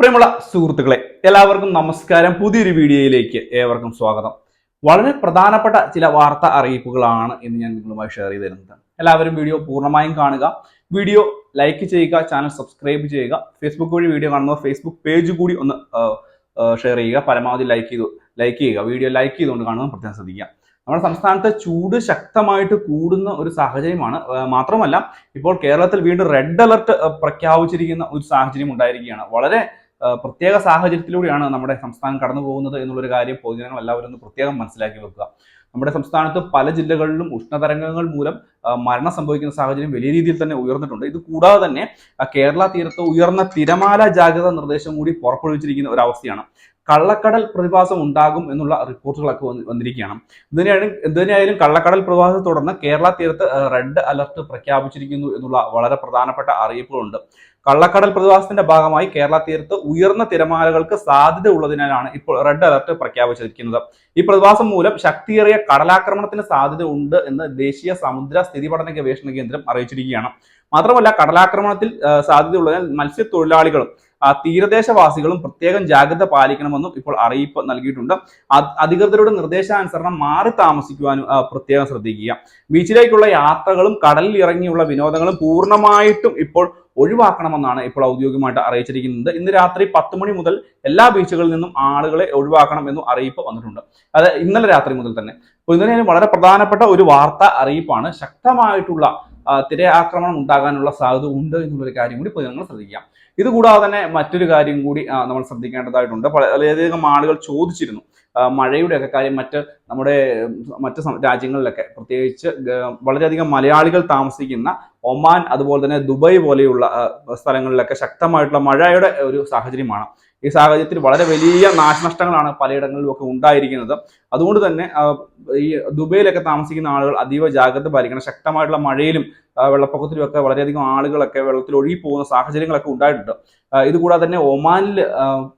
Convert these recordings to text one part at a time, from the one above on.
പ്രിയമുള്ള സുഹൃത്തുക്കളെ എല്ലാവർക്കും നമസ്കാരം. പുതിയൊരു വീഡിയോയിലേക്ക് ഏവർക്കും സ്വാഗതം. വളരെ പ്രധാനപ്പെട്ട ചില വാർത്ത അറിയിപ്പുകളാണ് ഇന്ന് ഞാൻ നിങ്ങളുമായി ഷെയർ ചെയ്ത് തരുന്നത്. എല്ലാവരും വീഡിയോ പൂർണമായും കാണുക. വീഡിയോ ലൈക്ക് ചെയ്യുക ചാനൽ സബ്സ്ക്രൈബ് ചെയ്യുക ഫേസ്ബുക്ക് വഴി വീഡിയോ കാണുന്നവർ ഫേസ്ബുക്ക് പേജ് കൂടി ഒന്ന് ഷെയർ ചെയ്യുക. പരമാവധി ലൈക്ക് ചെയ്തു ലൈക്ക് ചെയ്യുക. വീഡിയോ ലൈക്ക് ചെയ്തുകൊണ്ട് കാണുന്നത് പ്രത്യേകം ശ്രദ്ധിക്കുക. നമ്മുടെ സംസ്ഥാനത്ത് ചൂട് ശക്തമായിട്ട് കൂടുന്ന ഒരു സാഹചര്യമാണ്. മാത്രമല്ല ഇപ്പോൾ കേരളത്തിൽ വീണ്ടും റെഡ് അലർട്ട് പ്രഖ്യാപിച്ചിരിക്കുന്ന ഒരു സാഹചര്യം ഉണ്ടായിരിക്കുകയാണ്. വളരെ പ്രത്യേക സാഹചര്യത്തിലൂടെയാണ് നമ്മുടെ സംസ്ഥാനം കടന്നു പോകുന്നത് എന്നുള്ളൊരു കാര്യം പൊതുജനങ്ങൾ എല്ലാവരും ഒന്ന് പ്രത്യേകം മനസ്സിലാക്കി വെക്കുക. നമ്മുടെ സംസ്ഥാനത്ത് പല ജില്ലകളിലും ഉഷ്ണതരംഗങ്ങൾ മൂലം മരണം സംഭവിക്കുന്ന സാഹചര്യം വലിയ രീതിയിൽ തന്നെ ഉയർന്നിട്ടുണ്ട്. ഇത് കൂടാതെ തന്നെ കേരള തീരത്ത് ഉയർന്ന തിരമാല ജാഗ്രതാ നിർദ്ദേശം കൂടി പുറപ്പെടുവിച്ചിരിക്കുന്ന ഒരു അവസ്ഥയാണ് കള്ളക്കടൽ പ്രതിഭാസം ഉണ്ടാകും എന്നുള്ള റിപ്പോർട്ടുകളൊക്കെ വന്ന് വന്നിരിക്കുകയാണ്. ഇതിനായാലും എന്തിനായാലും കള്ളക്കടൽ പ്രതിഭാസത്തെ തുടർന്ന് കേരള തീരത്ത് റെഡ് അലർട്ട് പ്രഖ്യാപിച്ചിരിക്കുന്നു എന്നുള്ള വളരെ പ്രധാനപ്പെട്ട അറിയിപ്പുകളുണ്ട്. കള്ളക്കടൽ പ്രതിഭാസത്തിന്റെ ഭാഗമായി കേരള തീരത്ത് ഉയർന്ന തിരമാലകൾക്ക് സാധ്യത ഉള്ളതിനാലാണ് ഇപ്പോൾ റെഡ് അലർട്ട് പ്രഖ്യാപിച്ചിരിക്കുന്നത്. ഈ പ്രതിഭാസം മൂലം ശക്തിയേറിയ കടലാക്രമണത്തിന് സാധ്യത ഉണ്ട് എന്ന് ദേശീയ സമുദ്ര സ്ഥിതി പഠന ഗവേഷണ കേന്ദ്രം അറിയിച്ചിരിക്കുകയാണ്. മാത്രമല്ല കടലാക്രമണത്തിൽ സാധ്യതയുള്ളതിനാൽ മത്സ്യത്തൊഴിലാളികളും ആ, തീരദേശവാസികളും പ്രത്യേകം ജാഗ്രത പാലിക്കണമെന്നും ഇപ്പോൾ അറിയിപ്പ് നൽകിയിട്ടുണ്ട്. അധികൃതരുടെ നിർദ്ദേശാനുസരണം മാറി താമസിക്കുവാനും പ്രത്യേകം ശ്രദ്ധിക്കുക. ബീച്ചിലേക്കുള്ള യാത്രകളും കടലിൽ ഇറങ്ങിയുള്ള വിനോദങ്ങളും പൂർണമായിട്ടും ഇപ്പോൾ ഒഴിവാക്കണമെന്നാണ് ഇപ്പോൾ ഔദ്യോഗികമായിട്ട് അറിയിച്ചിരിക്കുന്നത്. ഇന്ന് രാത്രി പത്ത് മണി മുതൽ എല്ലാ ബീച്ചുകളിൽ നിന്നും ആളുകളെ ഒഴിവാക്കണം എന്നും അറിയിപ്പ് വന്നിട്ടുണ്ട്. അത് ഇന്നലെ രാത്രി മുതൽ തന്നെ. അപ്പോൾ ഇന്നലെ വളരെ പ്രധാനപ്പെട്ട ഒരു വാർത്ത അറിയിപ്പാണ്. ശക്തമായിട്ടുള്ള തിരയാക്രമണം ഉണ്ടാകാനുള്ള സാധ്യത ഉണ്ട് എന്നുള്ളൊരു കാര്യം കൂടി പൊതുജനങ്ങൾ ശ്രദ്ധിക്കാം. ഇതുകൂടാതെ തന്നെ മറ്റൊരു കാര്യം കൂടി നമ്മൾ ശ്രദ്ധിക്കേണ്ടതായിട്ടുണ്ട്. വളരെയധികം ആളുകൾ ചോദിച്ചിരുന്നു. മഴയുടെ ഒക്കെ കാര്യം മറ്റ് നമ്മുടെ മറ്റ് രാജ്യങ്ങളിലൊക്കെ. പ്രത്യേകിച്ച് വളരെയധികം മലയാളികൾ താമസിക്കുന്ന ഒമാൻ അതുപോലെ തന്നെ ദുബായ് പോലെയുള്ള സ്ഥലങ്ങളിലൊക്കെ ശക്തമായിട്ടുള്ള മഴയുടെ ഒരു സാഹചര്യമാണ്. ഈ സാഹചര്യത്തിൽ വളരെ വലിയ നാശനഷ്ടങ്ങളാണ് പലയിടങ്ങളിലും ഒക്കെ ഉണ്ടായിരിക്കുന്നത്. അതുകൊണ്ട് തന്നെ ഈ ദുബൈയിലൊക്കെ താമസിക്കുന്ന ആളുകൾ അതീവ ജാഗ്രത പാലിക്കണം. ശക്തമായിട്ടുള്ള മഴയിലും ആ, വെള്ളപ്പൊക്കത്തിലും ഒക്കെ വളരെയധികം ആളുകളൊക്കെ വെള്ളത്തിൽ ഒഴുകി പോകുന്ന സാഹചര്യങ്ങളൊക്കെ ഉണ്ടായിട്ടുണ്ട്. ഇതുകൂടാതെ തന്നെ ഒമാനിൽ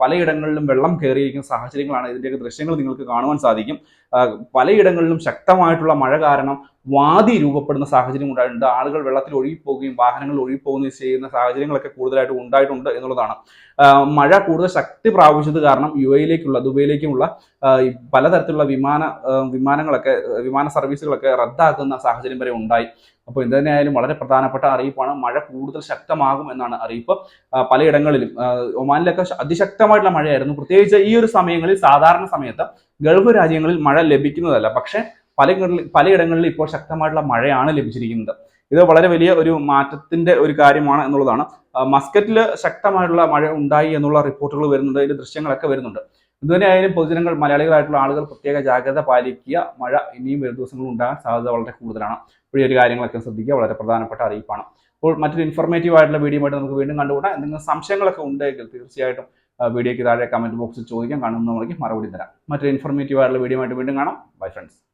പലയിടങ്ങളിലും വെള്ളം കയറിയിരിക്കുന്ന സാഹചര്യങ്ങളാണ് ഇതിന്റെയൊക്കെ ദൃശ്യങ്ങൾ നിങ്ങൾക്ക് കാണുവാൻ സാധിക്കും. പലയിടങ്ങളിലും ശക്തമായിട്ടുള്ള മഴ കാരണം വാതി രൂപപ്പെടുന്ന സാഹചര്യം ഉണ്ടായിട്ടുണ്ട്. ആളുകൾ വെള്ളത്തിൽ ഒഴുകിപ്പോവുകയും വാഹനങ്ങൾ ഒഴുകിപ്പോകുകയും ചെയ്യുന്ന സാഹചര്യങ്ങളൊക്കെ കൂടുതലായിട്ട് ഉണ്ടായിട്ടുണ്ട് എന്നുള്ളതാണ്. മഴ കൂടുതൽ ശക്തി പ്രാപിച്ചത് കാരണം യു എയിലേക്കുള്ള ദുബൈയിലേക്കുമുള്ള പലതരത്തിലുള്ള വിമാന വിമാനങ്ങളൊക്കെ വിമാന സർവീസുകളൊക്കെ റദ്ദാക്കുന്ന സാഹചര്യം വരെ ഉണ്ടായി. അപ്പോൾ എന്ത് തന്നെയായാലും വളരെ പ്രധാനപ്പെട്ട അറിയിപ്പാണ്. മഴ കൂടുതൽ ശക്തമാകും എന്നാണ് അറിയിപ്പ്. പലയിടങ്ങളിലും ഒമാനിലൊക്കെ അതിശക്തമായിട്ടുള്ള മഴയായിരുന്നു. പ്രത്യേകിച്ച് ഈ ഒരു സമയങ്ങളിൽ സാധാരണ സമയത്ത് ഗൾഫ് രാജ്യങ്ങളിൽ മഴ ലഭിക്കുന്നതല്ല. പക്ഷേ പല പലയിടങ്ങളിൽ ഇപ്പോൾ ശക്തമായിട്ടുള്ള മഴയാണ് ലഭിച്ചിരിക്കുന്നത്. ഇത് വളരെ വലിയ ഒരു മാറ്റത്തിന്റെ ഒരു കാര്യമാണ് എന്നുള്ളതാണ്. മസ്കറ്റിൽ ശക്തമായിട്ടുള്ള മഴ ഉണ്ടായി എന്നുള്ള റിപ്പോർട്ടുകൾ വരുന്നുണ്ട്. ഇതിന്റെ ദൃശ്യങ്ങളൊക്കെ വരുന്നുണ്ട്. ഇതുതന്നെയായാലും പൊതുജനങ്ങൾ മലയാളികളായിട്ടുള്ള ആളുകൾ പ്രത്യേക ജാഗ്രത പാലിക്കുക. മഴ ഇനിയും വരും ദിവസങ്ങൾ ഉണ്ടാകാൻ സാധ്യത വളരെ കൂടുതലാണ്. ഇപ്പോഴും ഒരു കാര്യങ്ങളൊക്കെ ശ്രദ്ധിക്കുക. വളരെ പ്രധാനപ്പെട്ട അറിയിപ്പാണ്. അപ്പോൾ മറ്റൊരു ഇൻഫോർമേറ്റീവ് ആയിട്ടുള്ള വീഡിയോ ആയിട്ട് നമുക്ക് വീണ്ടും കണ്ടുകൂടാം എന്തെങ്കിലും സംശയങ്ങളൊക്കെ ഉണ്ടെങ്കിൽ തീർച്ചയായിട്ടും വീഡിയോയ്ക്ക് താഴെ കമന്റ് ബോക്സിൽ ചോദിക്കാം. കാണുന്ന കാണുന്നവർക്ക് മറുപടി തരാം. മറ്റൊരു ഇൻഫോർമേറ്റീവ് ആയിട്ടുള്ള വീഡിയോ ആയിട്ട് വീണ്ടും കാണാം. Bye friends